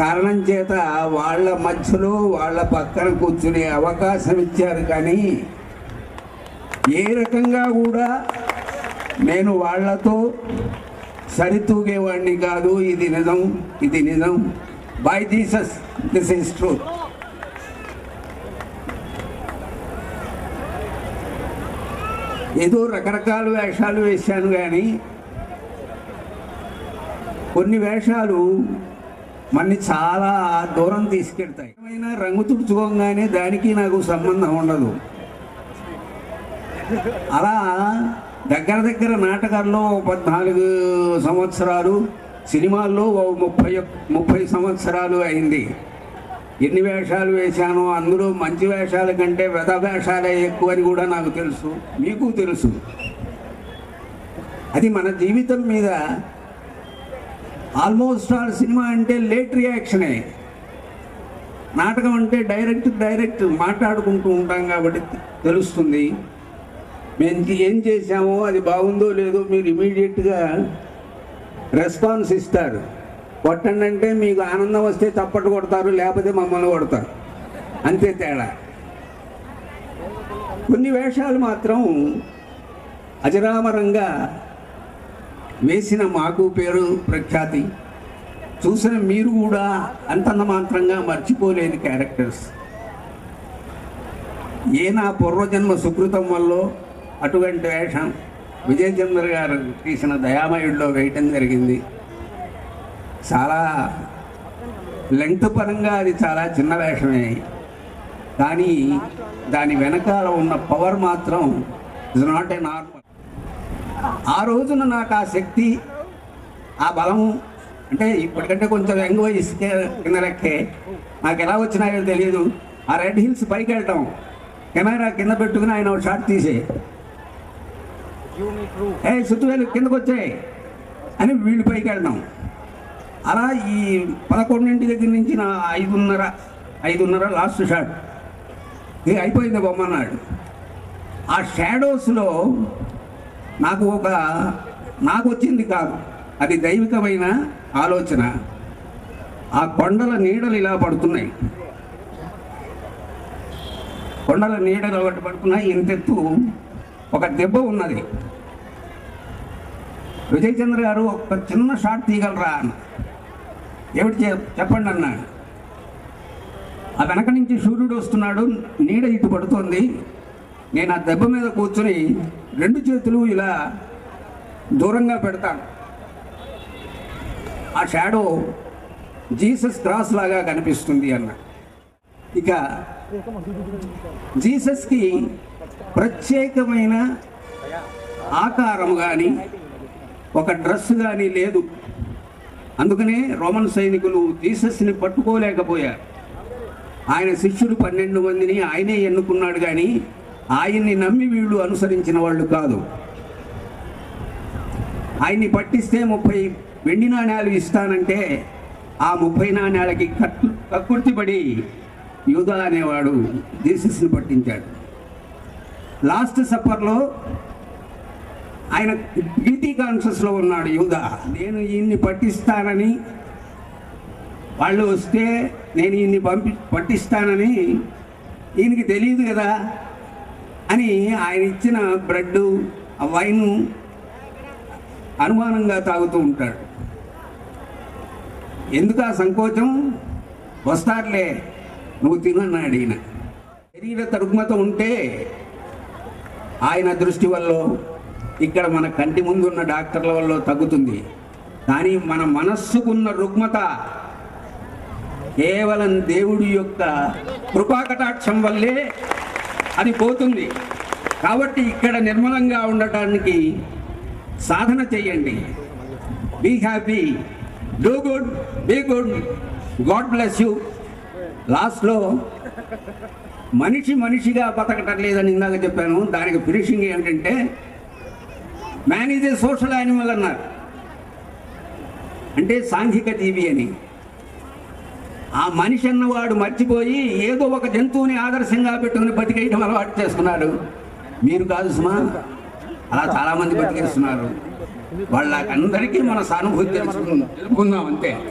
కారణం చేత వాళ్ళ మధ్యలో వాళ్ళ పక్కన కూర్చునే అవకాశం ఇచ్చారు కానీ ఏ రకంగా కూడా నేను వాళ్ళతో సరితూగేవాడిని కాదు. ఇది నిజం ఇది నిజం. By Jesus this is truth ఏదో రకరకాల వేషాలు వేశాను కానీ కొన్ని వేషాలు మన్ని చాలా దూరం తీసుకెళ్తాయి ఏమైనా రంగు తుడుచుకోగానే దానికి నాకు సంబంధం ఉండదు. అలా దగ్గర దగ్గర నాటకాల్లో పద్నాలుగు సంవత్సరాలు సినిమాల్లో ఓ ముప్పై ముప్పై సంవత్సరాలు అయింది. ఎన్ని వేషాలు వేశానో అందులో మంచి వేషాల కంటే వెద వేషాలే ఎక్కువ అని కూడా నాకు తెలుసు. మీకు తెలుసు. అది మన జీవితం మీద ఆల్మోస్ట్ ఆల్ సినిమా అంటే లేట్ రియాక్షనే. నాటకం అంటే డైరెక్ట్ డైరెక్ట్ మాట్లాడుకుంటూ ఉంటాం కాబట్టి తెలుస్తుంది. మేము ఏం చేశామో అది బాగుందో లేదో మీరు ఇమీడియట్గా రెస్పాన్స్ ఇస్తారు. కొట్టండి అంటే మీకు ఆనందం వస్తే తప్పట్టు కొడతారు లేకపోతే మమ్మల్ని కొడతారు. అంతే తేడా. కొన్ని వేషాలు మాత్రం అజరామరంగా వేసిన మాకు పేరు ప్రఖ్యాతి. చూసిన మీరు కూడా అంతంత మాత్రంగా మర్చిపోలేని క్యారెక్టర్స్. ఏ నా పూర్వజన్మ సుకృతం వల్ల అటువంటి వేషం విజయచంద్ర గారు తీసిన దయామయుడిలో వేయటం జరిగింది. చాలా లెంగ్త్ పరంగా అది చాలా చిన్న వేషమే. కానీ దాని వెనకాల ఉన్న పవర్ మాత్రం ఇస్ నాట్ ఏ నార్మల్. ఆ రోజున నాకు ఆ శక్తి ఆ బలము అంటే ఇప్పటికంటే కొంచెం యంగ్ వయసుకే కింద లెక్కే. నాకు ఎలా వచ్చినాయో తెలియదు ఆ రెడ్ హిల్స్ పైకి వెళ్ళటం కెమెరా కింద పెట్టుకుని ఆయన ఒక షాట్ తీసే. ఏ సుట్టువేలు కిందకు వచ్చాయి అని వీళ్ళు పైకి వెళ్ళడం అలా ఈ పదకొండింటి దగ్గర నుంచి నా ఐదున్నర ఐదున్నర లాస్ట్ షాట్. ఇది అయిపోయింది బొమ్మన్నాడు ఆ షాడోస్లో నాకు ఒక నాకు వచ్చింది కాదు. అది దైవికమైన ఆలోచన. ఆ కొండల నీడలు ఇలా పడుతున్నాయి. కొండల నీడలు ఒకటి పడుతున్నాయి. ఇంతెత్తు ఒక దెబ్బ ఉన్నది. విజయచంద్ర గారు ఒక చిన్న షాట్ తీయగలరా? అన్న ఏమిటి చెప్పండి అన్నాడు. ఆ వెనక నుంచి సూర్యుడు వస్తున్నాడు. నీడ ఇటు పడుతోంది. నేను ఆ దెబ్బ మీద కూర్చుని రెండు చేతులు ఇలా దూరంగా పెడతాను. ఆ షాడో జీసస్ క్రాస్ లాగా కనిపిస్తుంది అన్న. ఇక జీసస్కి ప్రత్యేకమైన ఆకారం కానీ ఒక డ్రెస్ కానీ లేదు. అందుకనే రోమన్ సైనికులు జీసస్ని పట్టుకోలేకపోయారు. ఆయన శిష్యుడు పన్నెండు మందిని ఆయనే ఎన్నుకున్నాడు కానీ ఆయన్ని నమ్మి వీళ్ళు అనుసరించిన వాళ్ళు కాదు. ఆయన్ని పట్టిస్తే ముప్పై వెండి నాణ్యాలు ఇస్తానంటే ఆ ముప్పై నాణ్యాలకి కట్టు కక్కుర్తిపడి యూదా అనేవాడు జీసస్ని పట్టించాడు. లాస్ట్ సఫర్లో ఆయన గిల్టీ కాన్షియస్లో ఉన్నాడు యూదా. నేను ఈయన్ని పట్టిస్తానని వాళ్ళు వస్తే నేను ఈయన్ని పంపి పట్టిస్తానని ఈయనకి తెలియదు కదా. అని ఆయన ఇచ్చిన బ్రెడ్ ఆ వైను అనుమానంగా తాగుతూ ఉంటాడు. ఎందుకు ఆ సంకోచం? వస్తారులే నువ్వు తినన్నాడు ఈయన. శరీర తరుగ్మత ఉంటే ఆయన దృష్టి వల్ల ఇక్కడ మన కంటి ముందు ఉన్న డాక్టర్ల వల్ల తగ్గుతుంది. కానీ మన మనస్సుకున్న రుగ్మత కేవలం దేవుడి యొక్క కృపాకటాక్షం వల్లే అది పోతుంది. కాబట్టి ఇక్కడ నిర్మలంగా ఉండటానికి సాధన చేయండి. Be happy do good be good God bless you లాస్ట్లో మనిషి మనిషిగా బతకటం లేదని ఇందాక చెప్పాను. దానికి ఫినిషింగ్ ఏంటంటే man is a social animal అన్నారు. అంటే సాంఘిక జీవి అని. ఆ మనిషి అన్నవాడు మర్చిపోయి ఏదో ఒక జంతువుని ఆదర్శంగా పెట్టుకుని బతికేయడం అలవాటు చేసుకున్నాడు. మీరు కాదు సుమా అలా చాలామంది బతికేస్తున్నారు. వాళ్ళకందరికీ మన సానుభూతి తెలుసుకుందాం. అంతే.